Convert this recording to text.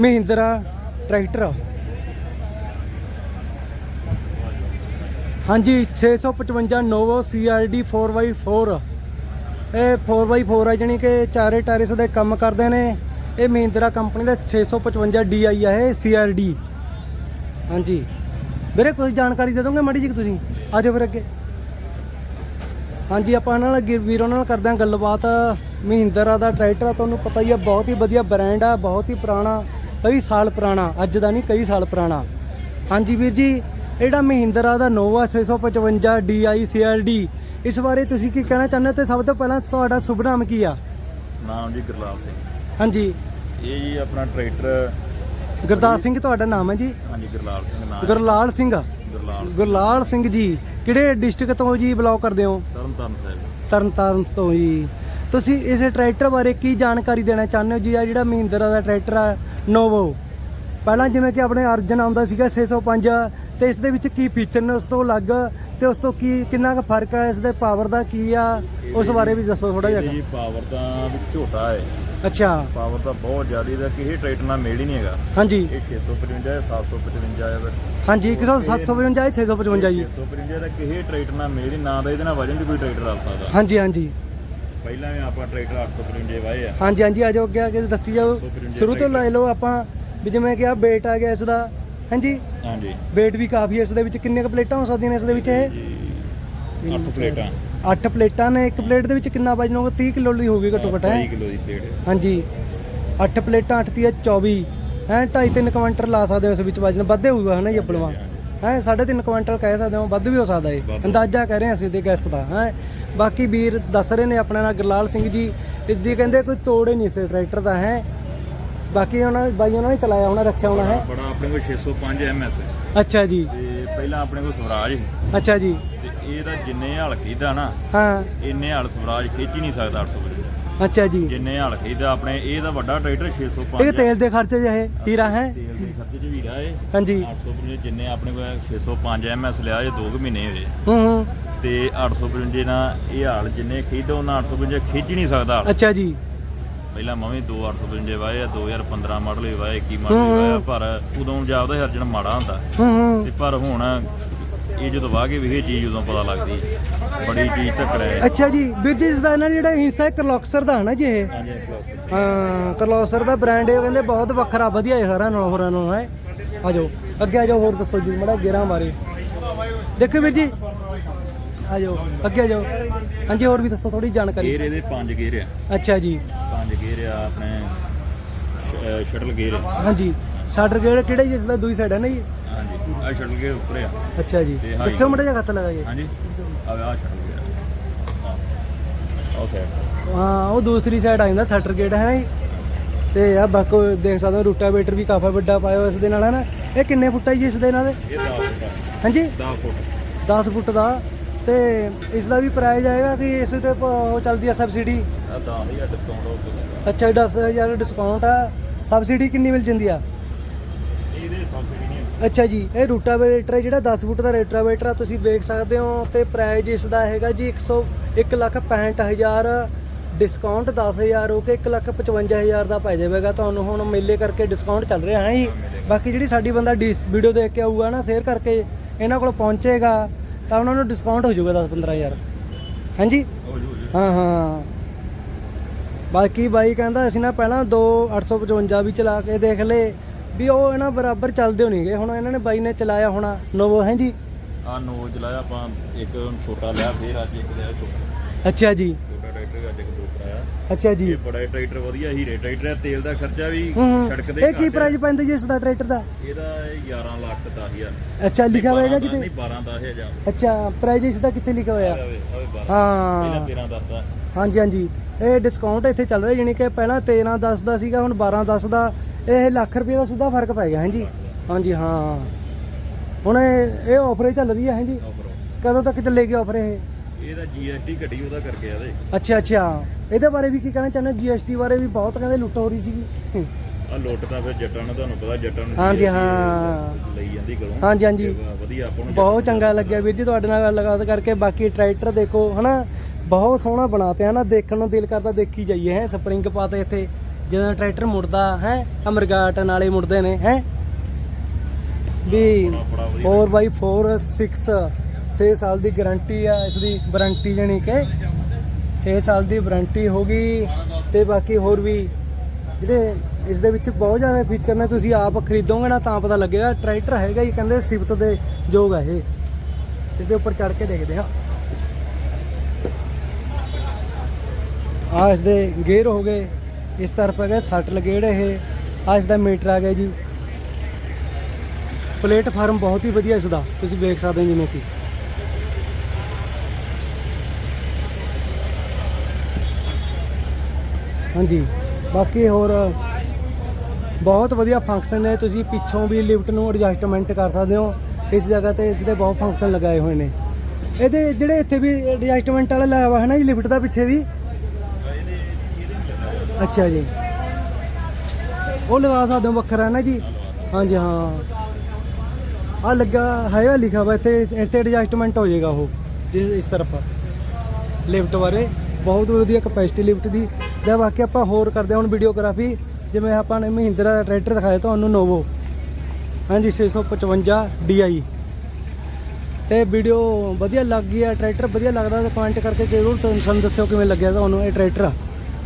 Mahindra tractor ਹਾਂਜੀ 655 Novo CRD 4x4 ਇਹ 4x4 ਹੈ ਜਾਣੀ ਕਿ ਚਾਰੇ ਟਾਇਰਸ ਦੇ ਕੰਮ ਕਰਦੇ ਨੇ। ਇਹ ਮਹਿੰਦਰਾ ਕੰਪਨੀ ਦਾ 655 DI ਆ, ਇਹ CRD ਹਾਂਜੀ। ਵੀਰੇ, ਕੋਈ ਜਾਣਕਾਰੀ ਦੇ ਦੋਗੇ ਮਾੜੀ ਜੀ ਤੁਸੀਂ? ਆ ਜਾਓ ਫਿਰ ਅੱਗੇ। ਹਾਂਜੀ, ਆਪਾਂ ਨਾਲ ਅੱਗੇ ਵੀਰੋਂ ਨਾਲ ਕਰਦੇ ਹਾਂ ਗੱਲਬਾਤ। ਮਹਿੰਦਰਾ ਦਾ ਟਰੈਕਟਰ ਆ, ਤੁਹਾਨੂੰ ਪਤਾ ਹੀ ਆ, ਬਹੁਤ ਹੀ ਵਧੀਆ ਬ੍ਰਾਂਡ ਆ, ਬਹੁਤ ਹੀ ਪੁਰਾਣਾ। ਕਈ ਸਾਲ ਪੁਰਾਣਾ ਅੱਜ ਦਾ ਨਹੀਂ ਕਈ ਸਾਲ ਪੁਰਾਣਾ। ਹਾਂਜੀ ਵੀਰ ਜੀ ਇਹ ਜਿਹੜਾ ਮਹਿੰਦਰਾ ਦਾ ਨੋਵਾ 655 DI CRD ਇਸ ਬਾਰੇ ਤੁਸੀਂ ਕੀ ਕਹਿਣਾ ਚਾਹੁੰਦੇ ਹੋ ਤੇ ਸਭ ਤੋਂ ਪਹਿਲਾਂ ਤੁਹਾਡਾ ਸ਼ੁਭ ਨਾਮ ਕੀ ਆ? ਨਾਮ ਜੀ ਗੁਰਲਾਲ ਸਿੰਘ। ਹਾਂਜੀ। ਇਹ ਜੀ ਆਪਣਾ ਟਰੈਕਟਰ ਗੁਰਦਾਸ ਸਿੰਘ ਤੁਹਾਡਾ ਨਾਮ ਹੈ ਜੀ? ਹਾਂਜੀ ਗੁਰਲਾਲ ਸਿੰਘ ਨਾਮ ਗੁਰਲਾਲ ਸਿੰਘ। ਗੁਰਲਾਲ ਗੁਰਲਾਲ ਸਿੰਘ ਜੀ ਕਿਹੜੇ ਡਿਸਟ੍ਰਿਕਟ ਤੋਂ ਜੀ ਬਲੌਗ ਕਰਦੇ ਹੋ? ਤਰਨ ਤਾਰਨ ਸਾਹਿਬ। ਤਰਨਤਾਰਨ ਤੋਂ ਜੀ। ਤੁਸੀਂ ਇਸ ਟਰੈਕਟਰ ਬਾਰੇ ਕੀ ਜਾਣਕਾਰੀ ਦੇਣਾ ਚਾਹੁੰਦੇ ਹੋ ਜੀ? ਆ ਜਿਹੜਾ ਮਹਿੰਦਰਾ ਦਾ ਟਰੈਕਟਰ ਆ ਨੋਵੋ ਪਹਿਲਾਂ ਜਿਵੇਂ ਕਿ ਆਪਣੇ ਅਰਜਨ ਆਉਂਦਾ ਸੀਗਾ 605 ਤੇ ਇਸ ਦੇ ਵਿੱਚ ਕੀ ਫੀਚਰ ਨੇ ਉਸ ਤੋਂ ਅਲੱਗ ਤੇ ਉਸ ਤੋਂ ਕੀ ਕਿੰਨਾ ਕੁ ਫ਼ਰਕ ਹੈ ਇਸ ਦੇ ਪਾਵਰ ਦਾ ਕੀ ਆ ਉਸ ਬਾਰੇ ਵੀ ਦੱਸੋ ਥੋੜਾ ਜਿਹਾ। ਜੀ ਪਾਵਰ ਤਾਂ ਵੀ ਝੋਟਾ ਹੈ। ਅੱਛਾ। ਪਾਵਰ ਤਾਂ ਬਹੁਤ ਜ਼ਿਆਦਾ ਇਹਦਾ ਕਿਸੇ ਟਰੈਕਟਰ ਨਾਲ ਮੇਲ ਹੀ ਨਹੀਂ ਹੈਗਾ। ਹਾਂਜੀ। ਇਹ 655 ਹੈ 755 ਹੈ। ਹਾਂਜੀ 1755 ਹੈ 655 ਜੀ 655 ਦਾ ਕਿਸੇ ਟਰੈਕਟਰ ਨਾਲ ਮੇਲ ਹੀ ਨਾ ਦਾ ਇਹਦੇ ਨਾਲ ਵਜਨ ਦੀ ਕੋਈ ਟਰੈਕਟਰ ਆ ਸਕਦਾ। ਹਾਂਜੀ ਹਾਂਜੀ। ਪਹਿਲਾਂ ਵੀ ਆਪਾਂ ਟਰੈਕਟਰ 855 ਵਾਏ ਆ। ਹਾਂਜੀ ਹਾਂਜੀ ਆ ਜਾਓ ਅੱਗੇ ਆ ਕੇ ਦੱਸੀ ਜਾਓ। 155 ਸ਼ੁਰੂ ਤੋਂ ਲੈ ਲਓ ਆਪਾਂ ਵੀ ਜਿਵੇਂ ਕਿ ਆ ਵੇਟ ਆ ਗਿਆ ਇਸ ਦਾ। ਹਾਂਜੀ? ਹਾਂਜੀ। ਵੇਟ ਵੀ ਕਾਫੀ ਹੈ ਇਸ ਦੇ ਵਿੱਚ। ਕਿੰਨੇ ਕੁ ਪਲੇਟਾਂ ਹੋ ਸਕਦੀਆਂ ਨੇ ਇਸ ਦੇ ਵਿੱਚ ਇਹ? ਜੀ 8 ਪਲੇਟਾਂ। 8 ਪਲੇਟਾਂ ਨੇ। ਇੱਕ ਪਲੇਟ ਦੇ ਵਿੱਚ ਕਿੰਨਾ ਵਜਨ ਹੋਊਗਾ 30 ਕਿਲੋ ਦੀ ਹੋਊਗੀ ਘੱਟੋ ਘੱਟ ਹੈ? 20 ਕਿਲੋ ਦੀ ਪਲੇਟ। ਹਾਂਜੀ। 8 ਪਲੇਟਾਂ 8 ਤੀਆ 24 ਹੈ 2.5 3 ਕੁਇੰਟਲ ਲਾ ਸਕਦੇ ਹੋ ਇਸ ਵਿੱਚ ਵਜਨ ਵੱਧੇ ਹੋਊਗਾ ਹਨਾ ਜੀ ਆਪਣਵਾ ਹੈ 3.5 ਕੁਇੰਟਲ ਕਹਿ ਸਕਦੇ ਹੋ ਵੱਧ ਵੀ ਹੋ ਸਕਦਾ ਹੈ ਵੱਧ। ਅੰਦਾਜ਼ਾ ਕਹਿ ਰਹੇ ਹਾਂ ਅਸੀਂ ਤੇ ਗੈਸ ਦਾ ਹੈ। ਬਾਕੀ ਵੀਰ ਦੱਸ ਰਹੇ ਨੇ ਆਪਣੇ ਨਾਲ ਗੁਰਲਾਲ ਸਿੰਘ ਜੀ ਇਸ ਦੀ ਕਹਿੰਦੇ ਕੋਈ ਤੋੜ ਹੀ ਨਹੀਂ ਇਸ ਟਰੈਕਟਰ ਦਾ ਹੈ। ਬਾਕੀ ਉਹਨਾਂ ਬਾਈ ਉਹਨਾਂ ਨੇ ਚਲਾਇਆ ਹੋਣਾ ਰੱਖਿਆ ਹੋਣਾ ਹੈ। ਬੜਾ ਆਪਣੇ ਕੋਲ 605 ਐਮਐਸ ਅੱਛਾ ਜੀ। ਤੇ ਪਹਿਲਾਂ ਆਪਣੇ ਕੋਲ ਸਵਰਾਜ ਸੀ। ਅੱਛਾ ਜੀ। ਤੇ ਇਹਦਾ ਜਿੰਨੇ ਹਲ ਖੀਦਾ ਨਾ ਹਾਂ। ਇੰਨੇ ਹਲ ਸਵਰਾਜ ਖਿੱਚ ਹੀ ਨਹੀਂ ਸਕਦਾ 800 ਵਜੇ ਅੱਛਾ ਜੀ। ਜਿੰਨੇ ਹਲ ਖੀਦਾ ਆਪਣੇ ਇਹਦਾ ਵੱਡਾ ਟਰੈਕਟਰ 605 ਇਹ ਤੇਲ ਦੇ ਖਰਚੇ ਜਿਹੇ ਹੀਰਾ ਹੈ। ਰਿਹਾ ਏ। ਹਾਂਜੀ। 855 ਜਿੰਨੇ ਆਪਣੇ ਕੋਲ 605 ਐਮਐਸ ਲਿਆ ਇਹ 2 ਮਹੀਨੇ ਹੋਏ। ਹੂੰ ਹੂੰ। ਤੇ 855 ਨਾਲ ਇਹ ਹਲ ਜਿੰਨੇ ਖੀਦਾ ਉਹਨਾਂ 855 ਖਿੱਚ ਹੀ ਨਹੀਂ ਸਕਦਾ। ਅੱਛਾ ਜੀ। ਪਹਿਲਾਂ ਮੈਂ ਵੀ 2 855 ਵਾਏ ਆ 2015 ਮਾਡਲ ਵੀ ਵਾਏ 21 ਮਾਡਲ ਵੀ ਵਾਏ ਆ, ਪਰ ਉਦੋਂ ਜਾਪਦਾ ਸੀ ਅਰਜਨ ਮਾੜਾ ਹੁੰਦਾ। ਹੂੰ ਹੂੰ। ਤੇ ਪਰ ਹੁਣ ਇਹ ਜਦੋਂ ਵਾਹ ਕੇ ਵੀ ਇਹ ਚੀਜ਼ ਉਦੋਂ ਪਤਾ ਲੱਗਦੀ ਹੈ। ਬੜੀ ਚੀਜ਼ ਟੱਕਰ ਹੈ ਅੱਛਾ ਜੀ ਵੀਰ ਜੀ ਦਾ ਇਹਨਾਂ ਜਿਹੜਾ ਹਿੱਸਾ ਹੈ ਕਰਲੌਕਸਰ ਦਾ ਹੈ ਨਾ ਜੀ ਇਹ? ਹਾਂ ਕਰਲੌਕਸਰ ਦਾ ਬ੍ਰਾਂਡ ਇਹ ਕਹਿੰਦੇ ਬਹੁਤ ਵੱਖਰਾ ਵਧੀਆ ਹੈ ਸਾਰਿਆਂ ਨਾਲੋਂ ਹੋਰਾਂ ਨਾਲੋਂ ਹੈ। ਆ ਜਾਓ ਅੱਗੇ ਆ ਜਾਓ ਹੋਰ ਦੱਸੋ ਜੀ ਮੜਾ ਗੇਰਾਂ ਬਾਰੇ। ਦੇਖੋ ਵੀਰ ਜੀ। ਆ ਜਾਓ ਅੱਗੇ ਆ ਜਾਓ ਹਾਂਜੀ ਹੋਰ ਵੀ ਦੱਸੋ ਥੋੜੀ ਜਾਣਕਾਰੀ। ਗੇਅਰ ਇਹਦੇ ਪੰਜ ਗੇਅਰ ਆ। ਅੱਛਾ ਜੀ। ਪੰਜ ਗੇਅਰ ਆ ਆਪਣੇ ਸ਼ਟਲ ਗੇਅਰ ਹਾਂਜੀ। ਸਾਡਰ ਗੇੜ ਕਿਹੜਾ ਜੀ ਇਸ ਦਾ ਦੂਜੀ ਸਾਈਡ ਹੈ ਨਾ ਜੀ? ਹਾਂਜੀ ਆ ਸ਼ਟਲ ਗੇਅਰ ਉੱਪਰ ਆ। ਅੱਛਾ ਜੀ। ਦੱਸੋ ਮੜਾ ਜਿਹਾ ਖੱਤ ਲਗਾ ਜੀ ਹਾਂਜੀ। ਆ ਆ ਸ਼ਟਲ ਗੇਅਰ ਆ। ਉਹ ਸਾਈਡ ਹਾਂ ਉਹ ਦੂਸਰੀ ਸਾਈਡ ਆ ਜਾਂਦਾ ਸਟਰ ਗੇਟ ਹੈ ਜੀ? ਤੇ ਆ ਬਾਕੋ ਦੇਖ ਸਕਦੇ ਹੋ ਰੂਟਾਵੇਟਰ ਵੀ ਕਾਫੀ ਵੱਡਾ ਪਾਇਆ ਹੋਇਆ ਇਸ ਦੇ ਨਾਲ ਹੈ ਨਾ? ਇਹ ਕਿੰਨੇ ਫੁੱਟ ਹੈ ਜੀ ਇਸ ਦੇ ਨਾਲ? ਇਹ 10 ਫੁੱਟ ਹਾਂਜੀ? 10 ਫੁੱਟ। 10 ਫੁੱਟ ਦਾ। ਤੇ ਇਸ ਦਾ ਵੀ ਪ੍ਰਾਈਸ ਆਏਗਾ ਕਿ ਇਸ ਤੇ ਪ- ਉਹ ਚੱਲਦੀ ਆ ਸਬਸਿਡੀ ਆ 10000 ਡਿਸਕਾਊਂਟ ਹੋ ਗਿਆ। ਅੱਛਾ 10000 ਡਿਸਕਾਊਂਟ ਆ। ਸਬਸਿਡੀ ਕਿੰਨੀ ਮਿਲ ਜਾਂਦੀ ਆ? ਇਹਦੇ ਸਬਸਿਡੀ ਨਹੀਂ ਹੁੰਦੀ। ਅੱਛਾ ਜੀ ਇਹ ਰੂਟਾਵੇਟਰ ਹੈ ਜਿਹੜਾ 10 ਫੁੱਟ ਦਾ ਰੂਟਾਵੇਟਰ ਆ ਤੁਸੀਂ ਵੇਖ ਸਕਦੇ ਹੋ ਤੇ ਪ੍ਰਾਈਸ ਇਸ ਦਾ ਹੈਗਾ ਜੀ 100 1 ਲੱਖ 65000 ਡਿਸਕਾਊਂਟ 10000 ਹੋ ਕੇ 1 ਲੱਖ 55000 ਦਾ ਪੈ ਜਾਵੇਗਾ ਤੁਹਾਨੂੰ। ਹੁਣ ਮੇਲੇ ਕਰਕੇ ਡਿਸਕਾਊਂਟ ਚੱਲ ਰਿਹਾ ਹੈ ਜੀ। ਬਾਕੀ ਜਿਹੜੀ ਸਾਡੀ ਬੰਦਾ ਵੀਡੀਓ ਦੇਖ ਕੇ ਆਊਗਾ ਨਾ ਸ਼ੇਅਰ ਕਰਕੇ ਇਹਨਾਂ ਕੋਲ ਪਹੁੰਚੇਗਾ ਤਾਂ ਉਹਨਾਂ ਨੂੰ ਡਿਸਕਾਊਂਟ ਹੋ ਜਾਊਗਾ 10 15000 ਹਾਂਜੀ? ਹੋ ਹੋ ਬਾਕੀ ਬਾਈ ਕਹਿੰਦਾ ਅਸੀਂ ਨਾ ਪਹਿਲਾਂ 2 855 ਵੀ ਚਲਾ ਕੇ ਦੇਖ ਲਏ ਵੀ ਉਹ ਇਹਨਾਂ ਬਰਾਬਰ ਚੱਲਦੇ ਹੋਣਗੇ ਹੁਣ ਇਹਨਾਂ ਨੇ ਬਾਈ ਨੇ ਚਲਾਇਆ ਹੋਣਾ ਨੋਵੋ ਹੈ ਜੀ? ਆ ਨੋ ਚਲਾਇਆ ਆਪਾਂ ਇੱਕ ਛੋਟਾ ਲਿਆ ਫੇਰ ਅੱਜ ਇੱਕ ਲਿਆ ਛੋਟਾ। ਅੱਛਾ ਜੀ। ਟਰੈਕਟਰ ਅੱਜ ਇੱਕ ਦੋ ਕਰਾਇਆ। ਅੱਛਾ ਜੀ। ਇਹ ਬੜਾ ਟਰੈਕਟਰ ਵਧੀਆ ਹੀਰੇ ਟਰੈਕਟਰ ਆ ਤੇਲ ਦਾ ਖਰਚਾ ਵੀ ਹੂੰ ਸੜਕ ਤੇ ਇਹ ਕੀ ਪ੍ਰਾਈਸ ਪੈਂਦਾ ਜੀ ਇਸ ਦਾ ਟਰੈਕਟਰ ਦਾ? ਇਹਦਾ 11 ਲੱਖ 10000 ਅੱਛਾ ਲਿਖਿਆ ਹੋਏਗਾ ਕਿਤੇ ਨਹੀਂ 12 10000 ਅੱਛਾ ਪ੍ਰਾਈਸ ਇਸ ਦਾ ਕਿੱਥੇ ਲਿਖਿਆ ਹੋਇਆ? ਆਵੇ ਆਵੇ 12 ਹਾਂ। ਪਹਿਲਾਂ 13 ਦੱਸਦਾ ਹਾਂਜੀ ਹਾਂਜੀ। ਇਹ ਡਿਸਕਾਊਂਟ ਇੱਥੇ ਚੱਲ ਰਿਹਾ ਜਾਣੀ ਕਿ ਪਹਿਲਾਂ 13 10 ਦਾ ਸੀਗਾ ਹੁਣ 12 10 ਦਾ। ਇਹ ਲੱਖ ਰੁਪਏ ਦਾ ਸਿੱਧਾ ਫ਼ਰਕ ਪੈ ਗਿਆ ਹਾਂਜੀ। ਹਾਂਜੀ ਹਾਂ। ਹੁਣ ਇਹ ਆਫਰ ਹੀ ਚੱਲ ਰਹੀ ਹੈ ਹਾਂਜੀ। ਕਦੋਂ ਤੱਕ ਚੱਲੇਗੀ ਆਫਰ ਇਹ? ਇਹਦਾ GST ਘਟੀ ਉਹਦਾ ਕਰਕੇ ਆ ਇਹਦੇ ਅੱਛਾ ਅੱਛਾ। ਇਹਦੇ ਬਾਰੇ ਵੀ ਕੀ ਕਹਿਣਾ ਚਾਹੁੰਦੇ ਜੀਐਸਟੀ ਬਾਰੇ ਵੀ ਬਹੁਤ ਕਹਿੰਦੇ ਲੁੱਟ ਹੋ ਰਹੀ ਸੀਗੀ। ਆ ਲੁੱਟ ਤਾਂ ਫਿਰ ਜੱਟਾਂ ਨੂੰ ਤੁਹਾਨੂੰ ਪਤਾ ਜੱਟਾਂ ਨੂੰ ਹਾਂਜੀ, ਹਾਂ। ਲਈ ਜਾਂਦੀ ਗਲੋਂ ਹਾਂਜੀ, ਹਾਂਜੀ। ਵਧੀਆ ਆਪਾਂ ਨੂੰ ਬਹੁਤ ਚੰਗਾ ਲੱਗਿਆ ਵੀਰ ਜੀ ਤੁਹਾਡੇ ਨਾਲ ਗੱਲਬਾਤ ਕਰਕੇ। ਬਾਕੀ ਟਰੈਕਟਰ ਦੇਖੋ ਹਨਾ? ਬਹੁਤ ਸੋਹਣਾ ਬਣਾਤੇ ਹਨਾ ਦੇਖਣ ਨੂੰ ਦਿਲ ਕਰਦਾ ਦੇਖੀ ਜਾਈਏ ਹੈ? ਸਪਰਿੰਗ ਪਾਤੇ ਇੱਥੇ। ਜਦੋਂ ਟਰੈਕਟਰ ਮੁੜਦਾ ਹੈ? ਅਮਰਗਾਟ ਨਾਲੇ ਮੁੜਦੇ ਨੇ ਹੈ? ਵੀ ਬੜਾ ਵਧੀਆ। 4x4 6 6 ਸਾਲ ਦੀ ਗਾਰੰਟੀ ਆ, ਇਸ ਦੀ ਵਾਰੰਟੀ ਜਾਣੀ ਕਿ 6 ਸਾਲ ਦੀ ਵਾਰੰਟੀ ਹੋਗੀ ਤੇ ਬਾਕੀ ਹੋਰ ਵੀ ਜਿਹੜੇ ਇਸ ਦੇ ਵਿੱਚ ਬਹੁਤ ਜ਼ਿਆਦਾ ਫੀਚਰ ਨੇ, ਤੁਸੀਂ ਆਪ ਖਰੀਦੋਗੇ ਨਾ ਤਾਂ ਪਤਾ ਲੱਗੇਗਾ ਟਰੈਕਟਰ ਹੈਗਾ ਹੀ, ਕਹਿੰਦੇ ਸਿਫਤ ਦੇ ਯੋਗ ਹੈ ਇਹ। ਇਸ ਦੇ ਉੱਪਰ ਚੜ ਕੇ ਦੇਖਦੇ ਹਾਂ। ਆ ਇਸ ਦੇ ਗੇਅਰ ਹੋ ਗਏ, ਇਸ ਤਰਫ ਹੈਗਾ ਸੱਟ ਲਗੇੜ ਇਹ ਆ ਇਸ ਦਾ ਮੀਟਰ ਆ ਗਿਆ ਜੀ। ਪਲੇਟਫਾਰਮ ਬਹੁਤ ਹੀ ਵਧੀਆ ਇਸ ਦਾ, ਤੁਸੀਂ ਵੇਖ ਸਕਦੇ ਹੋ ਜਿਵੇਂ ਕਿ। ਹਾਂਜੀ। ਬਾਕੀ ਹੋਰ ਬਹੁਤ ਵਧੀਆ ਫੰਕਸ਼ਨ ਨੇ। ਤੁਸੀਂ ਪਿੱਛੋਂ ਵੀ ਲਿਫਟ ਨੂੰ ਐਡਜਸਟਮੈਂਟ ਕਰ ਸਕਦੇ ਹੋ। ਇਸ ਜਗ੍ਹਾ ਤੇ ਇਸ ਦੇ ਬਹੁਤ ਫੰਕਸ਼ਨ ਲਗਾਏ ਹੋਏ ਨੇ। ਇਹਦੇ ਜਿਹੜੇ ਇੱਥੇ ਵੀ ਐਡਜਸਟਮੈਂਟ ਵਾਲਾ ਲਾਇਆ ਵਾ ਹੈ ਨਾ ਜੀ ਲਿਫਟ ਦਾ ਪਿੱਛੇ ਵੀ? ਅੱਛਾ ਜੀ। ਉਹ ਲਗਾ ਸਕਦੇ ਹੋ ਵੱਖਰਾ ਨਾ ਜੀ? ਹਾਂਜੀ, ਹਾਂ। ਆ ਲੱਗਾ ਹੈਗਾ ਲਿਖਿਆ ਵਾ ਇੱਥੇ ਇੱਥੇ ਐਡਜਸਟਮੈਂਟ ਹੋ ਜਾਏਗਾ ਉਹ। ਜਿਸ ਇਸ ਤਰਫ। ਲਿਫਟ ਬਾਰੇ। ਬਹੁਤ ਵਧੀਆ ਕਪੈਸਿਟੀ ਲਿਫਟ ਦੀ। ਜਾਂ ਬਾਕੀ ਆਪਾਂ ਹੋਰ ਕਰਦੇ ਹਾਂ, ਹੁਣ ਵੀਡੀਓਗ੍ਰਾਫੀ ਜਿਵੇਂ ਆਪਾਂ ਨੇ ਮਹਿੰਦਰਾ ਦਾ ਟਰੈਕਟਰ ਦਿਖਾਇਆ ਤੁਹਾਨੂੰ ਨੋਵੋ ਹਾਂਜੀ 655 DI ਤੇ ਵੀਡੀਓ ਵਧੀਆ ਲੱਗ ਗਈ ਹੈ ਟਰੈਕਟਰ ਵਧੀਆ ਲੱਗਦਾ ਤਾਂ ਕਮੈਂਟ ਕਰਕੇ ਜ਼ਰੂਰ ਤੁਹਾਨੂੰ ਦੱਸਿਓ ਕਿਵੇਂ ਲੱਗਿਆ ਤੁਹਾਨੂੰ ਇਹ ਟਰੈਕਟਰ